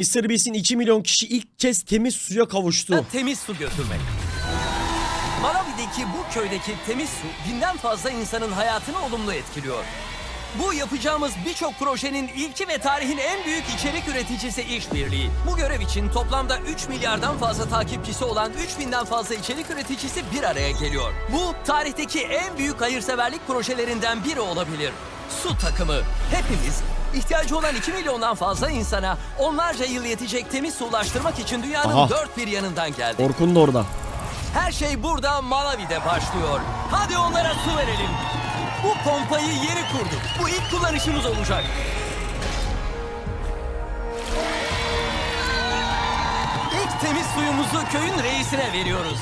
Mr. Beast'in 2 milyon kişi ilk kez temiz suya kavuştu. temiz su götürmek. Malawi'deki bu köydeki temiz su binden fazla insanın hayatını olumlu etkiliyor. Bu yapacağımız birçok projenin ilki ve tarihin en büyük içerik üreticisi işbirliği. Bu görev için toplamda 3 milyardan fazla takipçisi olan 3000'den fazla içerik üreticisi bir araya geliyor. Bu tarihteki en büyük hayırseverlik projelerinden biri olabilir. Su takımı. Hepimiz ihtiyacı olan 2 milyondan fazla insana onlarca yıl yetecek temiz su ulaştırmak için dünyanın Aha. dört bir yanından geldik. Orkun da orada. Her şey burada Malawi'de başlıyor. Hadi onlara su verelim. Bu pompayı yeni kurduk. Bu ilk kullanışımız olacak. İlk temiz suyumuzu köyün reisine veriyoruz.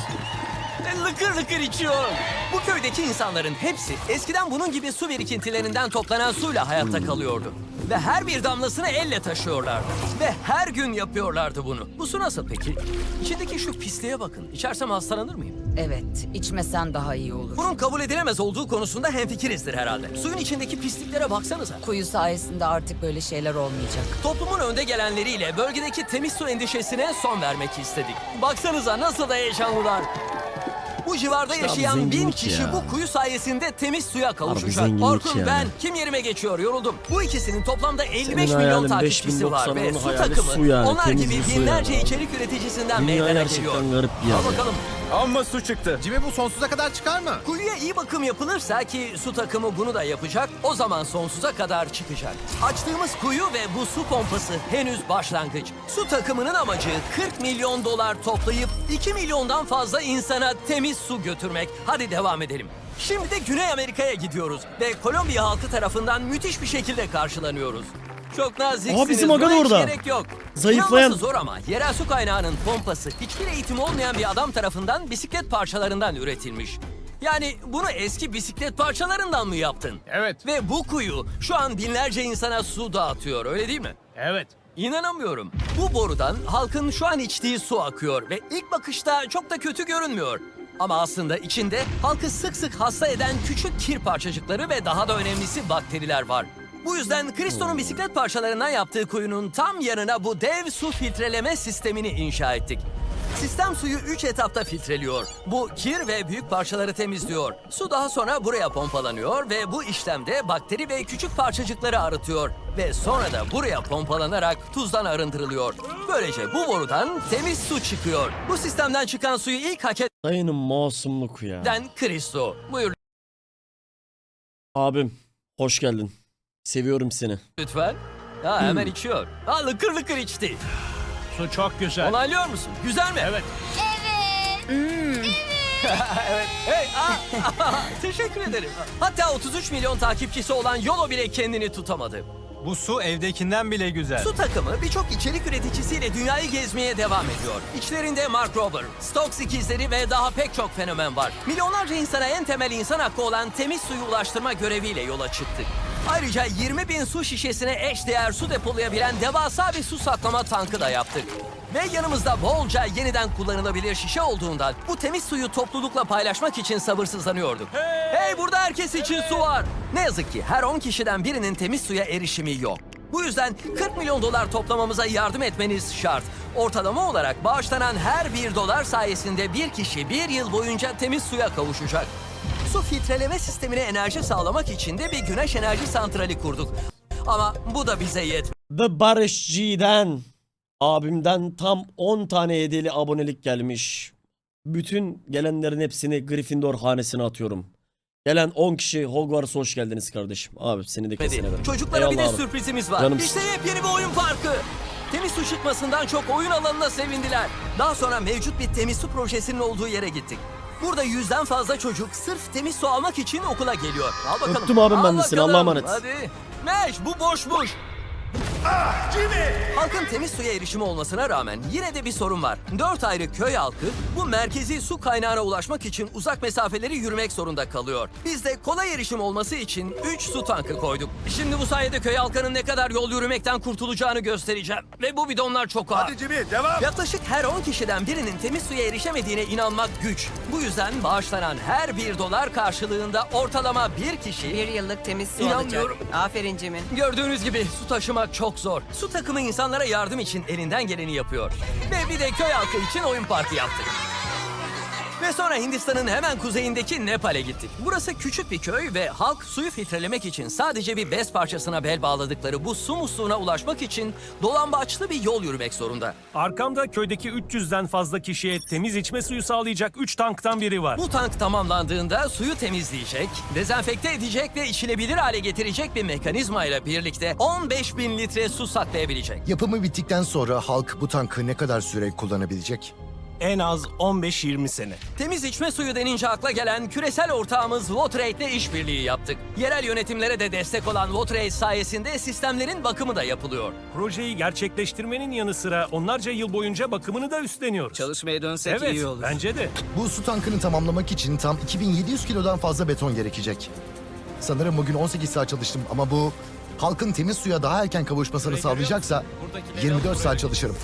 Lıkır lıkır içiyor. Bu köydeki insanların hepsi eskiden bunun gibi su birikintilerinden toplanan suyla hayatta kalıyordu. Ve her bir damlasını elle taşıyorlardı. Ve her gün yapıyorlardı bunu. Bu su nasıl peki? İçindeki şu pisliğe bakın. İçersem hastalanır mıyım? Evet, içmesen daha iyi olur. Bunun kabul edilemez olduğu konusunda hemfikirizdir herhalde. Suyun içindeki pisliklere baksanıza. Kuyu sayesinde artık böyle şeyler olmayacak. Toplumun önde gelenleriyle bölgedeki temiz su endişesine son vermek istedik. Baksanıza nasıl da heyecanlılar. Bu civarda yaşayan bin kişi ya. bu kuyu sayesinde temiz suya kavuşacak. Orkun yani. ben kim yerime geçiyor yoruldum. Bu ikisinin toplamda 55 Senin milyon takipçisi var 5090, ve su takımı su yani, onlar gibi binlerce yani. içerik üreticisinden Dünya meydana geliyor. garip bir yer Al ya. bakalım. Amma su çıktı. Jimmy bu sonsuza kadar çıkar mı? Kuyuya iyi bakım yapılırsa ki su takımı bunu da yapacak, o zaman sonsuza kadar çıkacak. Açtığımız kuyu ve bu su pompası henüz başlangıç. Su takımının amacı 40 milyon dolar toplayıp 2 milyondan fazla insana temiz su götürmek. Hadi devam edelim. Şimdi de Güney Amerika'ya gidiyoruz ve Kolombiya halkı tarafından müthiş bir şekilde karşılanıyoruz. Çok naziksiniz. Aa, bizim aga buna da hiç orada. Gerek yok. Zayıflayan- İnanması zor ama yerel su kaynağının pompası hiçbir eğitimi olmayan bir adam tarafından bisiklet parçalarından üretilmiş. Yani bunu eski bisiklet parçalarından mı yaptın? Evet. Ve bu kuyu şu an binlerce insana su dağıtıyor öyle değil mi? Evet. İnanamıyorum. Bu borudan halkın şu an içtiği su akıyor ve ilk bakışta çok da kötü görünmüyor. Ama aslında içinde halkı sık sık hasta eden küçük kir parçacıkları ve daha da önemlisi bakteriler var. Bu yüzden Kristo'nun bisiklet parçalarından yaptığı kuyunun tam yanına bu dev su filtreleme sistemini inşa ettik. Sistem suyu 3 etapta filtreliyor. Bu kir ve büyük parçaları temizliyor. Su daha sonra buraya pompalanıyor ve bu işlemde bakteri ve küçük parçacıkları arıtıyor. Ve sonra da buraya pompalanarak tuzdan arındırılıyor. Böylece bu borudan temiz su çıkıyor. Bu sistemden çıkan suyu ilk hak Dayının masumluk ya. eden Kristo. Buyur Abim hoş geldin. Seviyorum seni. lütfen. Ha hemen içiyor. Ha lıkır lıkır içti. Su çok güzel. Onaylıyor musun? Güzel mi? Evet. evet. Hey, aa, teşekkür ederim. Hatta 33 milyon takipçisi olan Yolo bile kendini tutamadı. Bu su evdekinden bile güzel. Su takımı birçok içerik üreticisiyle dünyayı gezmeye devam ediyor. İçlerinde Mark Rober, Stokes ikizleri ve daha pek çok fenomen var. Milyonlarca insana en temel insan hakkı olan temiz suyu ulaştırma göreviyle yola çıktık. Ayrıca 20 bin su şişesine eşdeğer su depolayabilen devasa bir su saklama tankı da yaptık. Ve yanımızda bolca yeniden kullanılabilir şişe olduğundan bu temiz suyu toplulukla paylaşmak için sabırsızlanıyorduk. Hey burada herkes için su var. Ne yazık ki her 10 kişiden birinin temiz suya erişimi yok. Bu yüzden 40 milyon dolar toplamamıza yardım etmeniz şart. Ortalama olarak bağışlanan her bir dolar sayesinde bir kişi bir yıl boyunca temiz suya kavuşacak. Su filtreleme sistemine enerji sağlamak için de bir güneş enerji santrali kurduk. Ama bu da bize yetmedi. The Barış G'den abimden tam 10 tane hediyeli abonelik gelmiş. Bütün gelenlerin hepsini Gryffindor hanesine atıyorum. Gelen 10 kişi Hogwarts hoş geldiniz kardeşim. Abi seni de kesene ver. Çocuklara bir de Eyvallah abi. sürprizimiz var. Canım. İşte yepyeni bir oyun parkı. Temiz su çıkmasından çok oyun alanına sevindiler. Daha sonra mevcut bir temiz su projesinin olduğu yere gittik. Burada yüzden fazla çocuk sırf temiz su almak için okula geliyor. Al bakalım. Öptüm abim Al ben de seni, bakalım. Allah'a emanet. Hadi. Meş bu boşmuş. Halkın temiz suya erişimi olmasına rağmen yine de bir sorun var. Dört ayrı köy halkı bu merkezi su kaynağına ulaşmak için uzak mesafeleri yürümek zorunda kalıyor. Biz de kolay erişim olması için 3 su tankı koyduk. Şimdi bu sayede köy halkının ne kadar yol yürümekten kurtulacağını göstereceğim. Ve bu bidonlar çok ağır. Hadi Jimmy devam. Yaklaşık her 10 kişiden birinin temiz suya erişemediğine inanmak güç. Bu yüzden bağışlanan her bir dolar karşılığında ortalama bir kişi Bir yıllık temiz su İnanmıyorum. alacak. Aferin Cimin. Gördüğünüz gibi su taşımak çok zor. Su takımı insanlara yardım için elinden geleni yapıyor. Ve bir de köy halkı için oyun parkı yaptık. Ve sonra Hindistan'ın hemen kuzeyindeki Nepal'e gittik. Burası küçük bir köy ve halk suyu filtrelemek için sadece bir bez parçasına bel bağladıkları bu su musluğuna ulaşmak için dolambaçlı bir yol yürümek zorunda. Arkamda köydeki 300'den fazla kişiye temiz içme suyu sağlayacak 3 tanktan biri var. Bu tank tamamlandığında suyu temizleyecek, dezenfekte edecek ve içilebilir hale getirecek bir mekanizma ile birlikte 15 bin litre su saklayabilecek. Yapımı bittikten sonra halk bu tankı ne kadar süre kullanabilecek? En az 15-20 sene. Temiz içme suyu denince akla gelen küresel ortağımız Waterade ile işbirliği yaptık. Yerel yönetimlere de destek olan Waterade sayesinde sistemlerin bakımı da yapılıyor. Projeyi gerçekleştirmenin yanı sıra onlarca yıl boyunca bakımını da üstleniyoruz. Çalışmaya dönsek Evet, iyi olur. bence de. Bu su tankını tamamlamak için tam 2700 kilodan fazla beton gerekecek. Sanırım bugün 18 saat çalıştım ama bu halkın temiz suya daha erken kavuşmasını sağlayacaksa 24 saat çalışırım.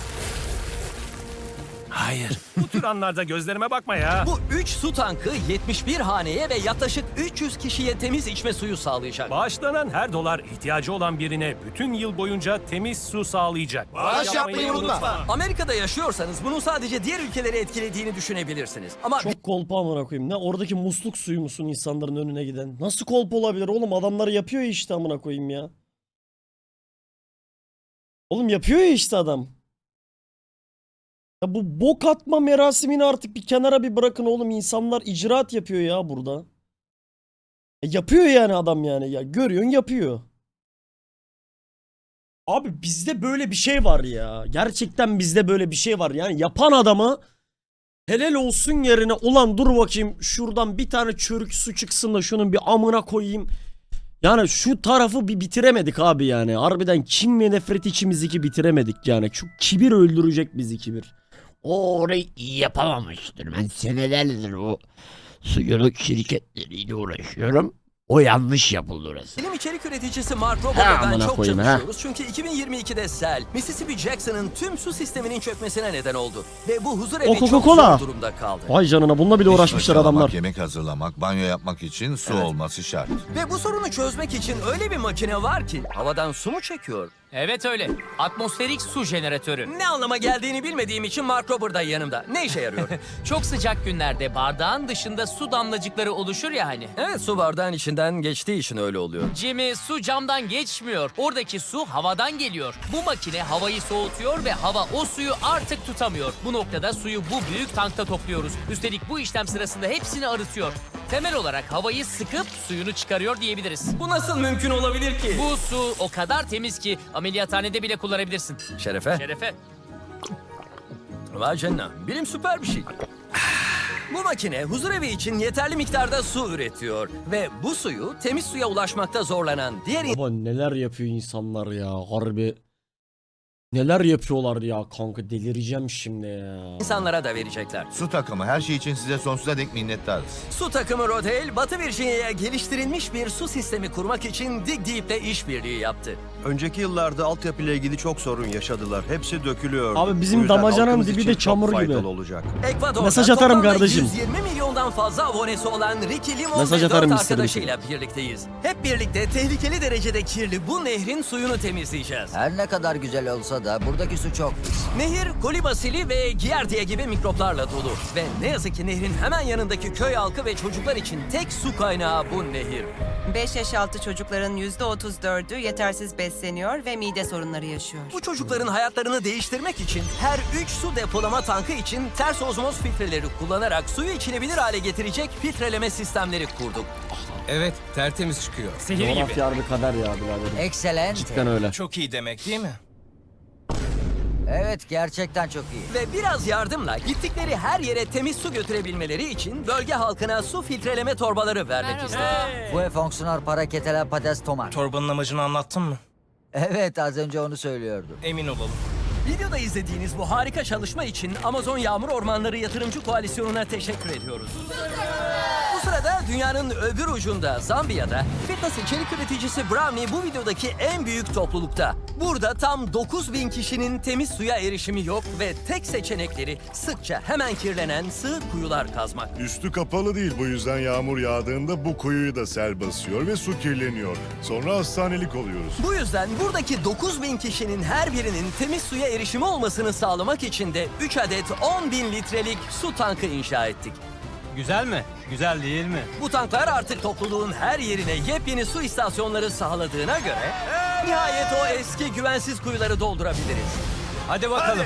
Hayır. Bu tür anlarda gözlerime bakma ya. Bu 3 su tankı 71 haneye ve yaklaşık 300 kişiye temiz içme suyu sağlayacak. Bağışlanan her dolar ihtiyacı olan birine bütün yıl boyunca temiz su sağlayacak. Bağış yapmayı unutma. Amerika'da yaşıyorsanız bunun sadece diğer ülkeleri etkilediğini düşünebilirsiniz. Ama Çok kolpa amına koyayım. Ne oradaki musluk suyu musun insanların önüne giden? Nasıl kolpa olabilir oğlum? Adamlar yapıyor ya işte amına koyayım ya. Oğlum yapıyor ya işte adam. Ya bu bok atma merasimini artık bir kenara bir bırakın oğlum. İnsanlar icraat yapıyor ya burada. E yapıyor yani adam yani. Ya görüyorsun yapıyor. Abi bizde böyle bir şey var ya. Gerçekten bizde böyle bir şey var. Yani yapan adamı helal olsun yerine ulan dur bakayım şuradan bir tane çörük su çıksın da şunun bir amına koyayım. Yani şu tarafı bir bitiremedik abi yani. Harbiden kim ve nefret içimizdeki bitiremedik yani. Şu kibir öldürecek bizi kibir. O orayı iyi yapamamıştır. Ben senelerdir o suyunu şirketleriyle uğraşıyorum. O yanlış yapıldı orası. Film içerik üreticisi Mark Ha, Robert'la ben amına çok koyayım, ha. çalışıyoruz. Çünkü 2022'de sel, Mississippi Jackson'ın tüm su sisteminin çökmesine neden oldu. Ve bu huzur evi çok Coca-Cola. zor durumda kaldı. Vay canına bununla bile uğraşmışlar fırçalamak, adamlar. Yemek hazırlamak, banyo yapmak için su olması şart. Ve bu sorunu çözmek için öyle bir makine var ki havadan su mu çekiyor? Evet öyle. Atmosferik su jeneratörü. Ne anlama geldiğini bilmediğim için Mark Robert da yanımda. Ne işe yarıyor? Çok sıcak günlerde bardağın dışında su damlacıkları oluşur ya hani. evet su bardağın içinden geçtiği için öyle oluyor. Jimmy su camdan geçmiyor. Oradaki su havadan geliyor. Bu makine havayı soğutuyor ve hava o suyu artık tutamıyor. Bu noktada suyu bu büyük tankta topluyoruz. Üstelik bu işlem sırasında hepsini arıtıyor. Temel olarak havayı sıkıp suyunu çıkarıyor diyebiliriz. Bu nasıl mümkün olabilir ki? Bu su o kadar temiz ki ameliyathanede bile kullanabilirsin. Şerefe. Şerefe. Vay canına. Bilim süper bir şey. Bu makine huzurevi için yeterli miktarda su üretiyor ve bu suyu temiz suya ulaşmakta zorlanan diğer Baba neler yapıyor insanlar ya harbi. Neler yapıyorlar ya kanka delireceğim şimdi ya. insanlara da verecekler. Su takımı her şey için size sonsuza dek minnettarız. Su takımı Rodale, Batı Virginia'ya geliştirilmiş bir su sistemi kurmak için Dig Deep'le işbirliği yaptı. Önceki yıllarda altyapıyla ilgili çok sorun yaşadılar. Hepsi dökülüyor. Abi bizim damacanın dibi de çamur gibi. olacak. Ekvador'da Mesaj atarım toplamda kardeşim. 120 milyondan fazla abonesi olan Ricky Limon Mesaj ve atarım dört istedim. arkadaşıyla birlikteyiz. Hep birlikte tehlikeli derecede kirli bu nehrin suyunu temizleyeceğiz. Her ne kadar güzel olsa da buradaki su çok pis. Nehir kolibasili ve giardia gibi mikroplarla dolu. Ve ne yazık ki nehrin hemen yanındaki köy halkı ve çocuklar için tek su kaynağı bu nehir. 5 yaş altı çocukların %34'ü yetersiz besleniyor ve mide sorunları yaşıyor. Bu çocukların hayatlarını değiştirmek için her 3 su depolama tankı için ters ozmoz filtreleri kullanarak suyu içilebilir hale getirecek filtreleme sistemleri kurduk. Evet, tertemiz çıkıyor. Sihir gibi. Coğrafya harbi kader ya biraderim. Excelente. Cidden öyle. Çok iyi demek değil mi? Evet gerçekten çok iyi. Ve biraz yardımla gittikleri her yere temiz su götürebilmeleri için bölge halkına su filtreleme torbaları vermek istedik. Fue fonksiyoner para ketela patates tomar. Torbanın amacını anlattın mı? Evet az önce onu söylüyordum. Emin olalım. Videoda izlediğiniz bu harika çalışma için Amazon Yağmur Ormanları Yatırımcı Koalisyonu'na teşekkür ediyoruz. Sırada dünyanın öbür ucunda Zambiya'da fitness içerik üreticisi Brownie bu videodaki en büyük toplulukta. Burada tam 9000 kişinin temiz suya erişimi yok ve tek seçenekleri sıkça hemen kirlenen sığ kuyular kazmak. Üstü kapalı değil bu yüzden yağmur yağdığında bu kuyuyu da sel basıyor ve su kirleniyor. Sonra hastanelik oluyoruz. Bu yüzden buradaki 9000 kişinin her birinin temiz suya erişimi olmasını sağlamak için de 3 adet 10 bin litrelik su tankı inşa ettik. Güzel mi? Güzel değil mi? Bu tanklar artık topluluğun her yerine yepyeni su istasyonları sağladığına göre nihayet o eski güvensiz kuyuları doldurabiliriz. Hadi bakalım.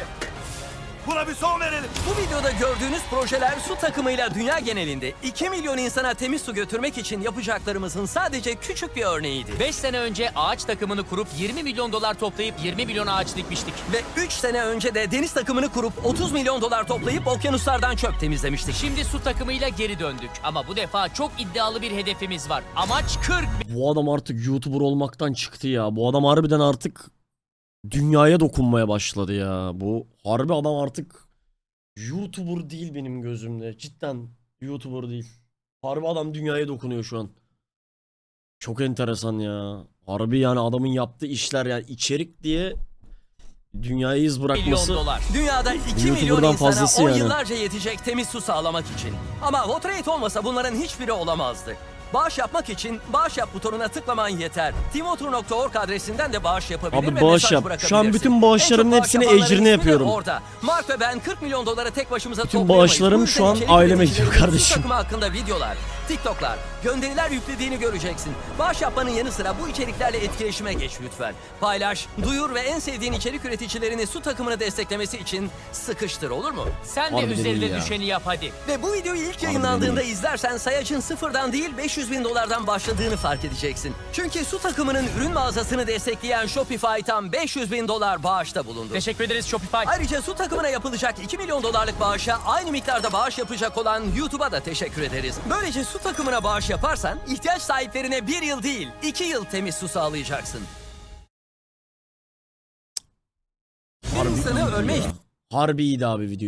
Buna bir son verelim. Bu videoda gördüğünüz projeler su takımıyla dünya genelinde 2 milyon insana temiz su götürmek için yapacaklarımızın sadece küçük bir örneğiydi. 5 sene önce ağaç takımını kurup 20 milyon dolar toplayıp 20 milyon ağaç dikmiştik. Ve 3 sene önce de deniz takımını kurup 30 milyon dolar toplayıp okyanuslardan çöp temizlemiştik. Şimdi su takımıyla geri döndük. Ama bu defa çok iddialı bir hedefimiz var. Amaç 40 Bu adam artık YouTuber olmaktan çıktı ya. Bu adam harbiden artık dünyaya dokunmaya başladı ya. Bu harbi adam artık YouTuber değil benim gözümde. Cidden YouTuber değil. Harbi adam dünyaya dokunuyor şu an. Çok enteresan ya. Harbi yani adamın yaptığı işler yani içerik diye dünyaya iz milyon bırakması. dolar. Dünyada 2 milyon insana fazlası 10 yani. yıllarca yetecek temiz su sağlamak için. Ama Votrate olmasa bunların hiçbiri olamazdı. Bağış yapmak için bağış yap butonuna tıklaman yeter. Timotur.org adresinden de bağış yapabilir Abi ve bağış mesaj yap. bırakabilirsin. Şu an bütün En bağışlarımın çok bağış hepsini yapanların ecrini ismi de yapıyorum. Orada. Mark ve ben 40 milyon doları tek başımıza Bütün toplayamayız. bağışlarım Bu şu an içerik aileme üreticilerinin gidiyor kardeşim. Su takımı hakkında videolar, TikTok'lar, gönderiler yüklediğini göreceksin. Bağış yapmanın yanı sıra bu içeriklerle etkileşime geç lütfen. Paylaş, duyur ve en sevdiğin içerik üreticilerini su takımını desteklemesi için sıkıştır olur mu? Sen de Harbiden iyi ya. düşeni yap hadi. Ve bu videoyu ilk yayınlandığında izlersen sayacın sıfırdan değil 500 bin dolardan başladığını fark edeceksin. Çünkü su takımının ürün mağazasını destekleyen Shopify tam 500 bin dolar bağışta bulundu. Teşekkür ederiz Shopify. Ayrıca su takımına yapılacak 2 milyon dolarlık bağışa aynı miktarda bağış yapacak olan YouTube'a da teşekkür ederiz. Böylece su takımına bağış yaparsan ihtiyaç sahiplerine bir yıl değil 2 yıl temiz su sağlayacaksın. Bir Harbi insanı iyiydi ölme ya. Harbi iyiydi abi video.